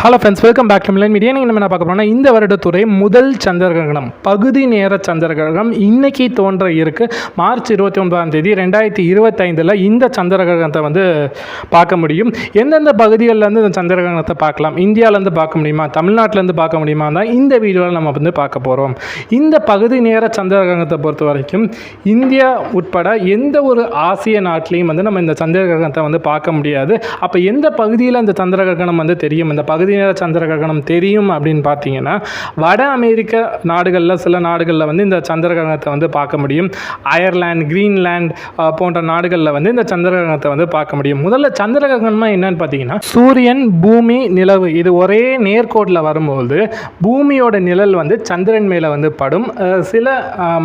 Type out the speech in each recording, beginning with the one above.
Hello friends welcome back to Milan media நீங்கள் நம்ம என்ன பார்க்க போனால் இந்த வருடத்துறை முதல் சந்திர கிரகணம் பகுதி நேர சந்திர கிரகணம் தோன்ற இருக்கு. மார்ச் இருபத்தி ஒன்பதாம் தேதி ரெண்டாயிரத்தி இருபத்தைந்தில் இந்த சந்திர கிரகணத்தை வந்து பார்க்க முடியும். எந்தெந்த பகுதிகளிலேருந்து இந்த சந்திர கிரகணத்தை பார்க்கலாம்? இந்தியாவிலேருந்து பார்க்க முடியுமா? தமிழ்நாட்டிலேருந்து பார்க்க முடியுமா? தான் இந்த வீடியோவில் நம்ம வந்து பார்க்க போகிறோம் இந்த பகுதி நேர சந்திர கிரகணத்தை பொறுத்த வரைக்கும் இந்தியா உட்பட எந்த ஒரு ஆசிய நாட்டிலையும் வந்து நம்ம இந்த சந்திர கிரகணத்தை வந்து பார்க்க முடியாது. அப்போ எந்த பகுதியில் இந்த சந்திர கிரகணம் வந்து தெரியும்? இந்த பகுதி நேர சந்திர கிரகணம் தெரியும் அப்படின்னு பார்த்தீங்கன்னா வட அமெரிக்க நாடுகளில் சில நாடுகளில் வந்து இந்த சந்திர கிரகணத்தை வந்து பார்க்க முடியும். அயர்லாந்து கிரீன்லாண்ட் போன்ற நாடுகளில் வந்து இந்த சந்திர கிரகணத்தை வந்து பார்க்க முடியும். முதல்ல சந்திர கிரகணம்னா என்னன்னு பார்த்தீங்கன்னா சூரியன் பூமி நிலவு இது ஒரே நேர்கோட்டில் வரும்போது பூமியோட நிழல் வந்து சந்திரன் மேலே வந்து படும். சில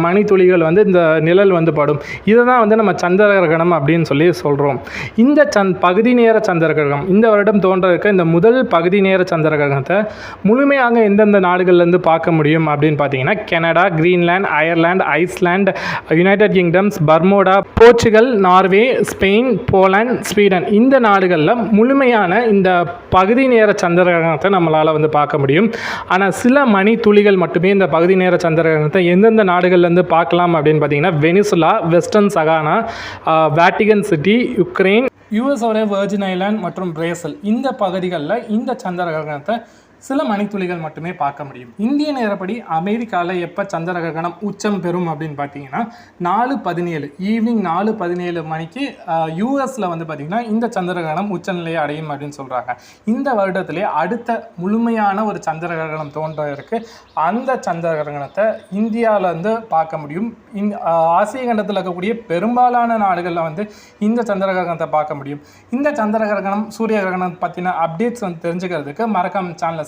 மணித்துளிகள் வந்து இந்த நிழல் வந்து படும். இதை தான் வந்து நம்ம சந்திர கிரகணம் அப்படின்னு சொல்லி சொல்கிறோம் இந்த சந் பகுதி நேர சந்திர கிரகணம் இந்த வருடம் தோன்றதுக்கு இந்த முதல் பகுதி நேர சந்திர கிரகணத்தை முழுமையாக எந்தெந்த நாடுகள்லேருந்து பார்க்க முடியும் அப்படின்னு பார்த்தீங்கன்னா Canada Greenland Ireland Iceland United Kingdoms Bermuda Portugal Norway Spain Poland Sweden. இந்த நாடுகளில் முழுமையான இந்த பகுதி நேர சந்திர கிரகணத்தை நம்மளால் வந்து பார்க்க முடியும். ஆனால் சில மணி துளிகள் மட்டுமே இந்த பகுதி நேர சந்திர கிரகணத்தை எந்தெந்த நாடுகள்லேருந்து பார்க்கலாம் அப்படின்னு பார்த்தீங்கன்னா வெனிசுலா வெஸ்டர்ன் சகானா வேட்டிகன் சிட்டி யுக்ரைன் யூஎஸோட வெர்ஜின் ஐலாண்ட் மற்றும் பிரேசில் இந்த பகுதிகளில் இந்த சந்திர கிரகணத்தை சில மணித்துளிகள் மட்டுமே பார்க்க முடியும். இந்திய நேரப்படி அமெரிக்காவில் எப்போ சந்திர கிரகணம் உச்சம் பெறும் அப்படின்னு பார்த்தீங்கன்னா நாலு பதினேழு ஈவினிங் நாலு பதினேழு மணிக்கு யூஎஸில் வந்து பார்த்திங்கன்னா இந்த சந்திர கிரகணம் உச்சநிலையை அடையும் அப்படின்னு சொல்கிறாங்க இந்த வருடத்திலே அடுத்த முழுமையான ஒரு சந்திர கிரகணம் தோன்ற இருக்கு. அந்த சந்திர கிரகணத்தை இந்தியாவில் வந்து பார்க்க முடியும். இந் ஆசிய கண்டத்தில் இருக்கக்கூடிய பெரும்பாலான நாடுகளில் வந்து இந்த சந்திர கிரகணத்தை பார்க்க முடியும். இந்த சந்திர கிரகணம் சூரிய கிரகணம் பற்றின அப்டேட்ஸ் வந்து தெரிஞ்சுக்கிறதுக்கு மறக்காம சேனலை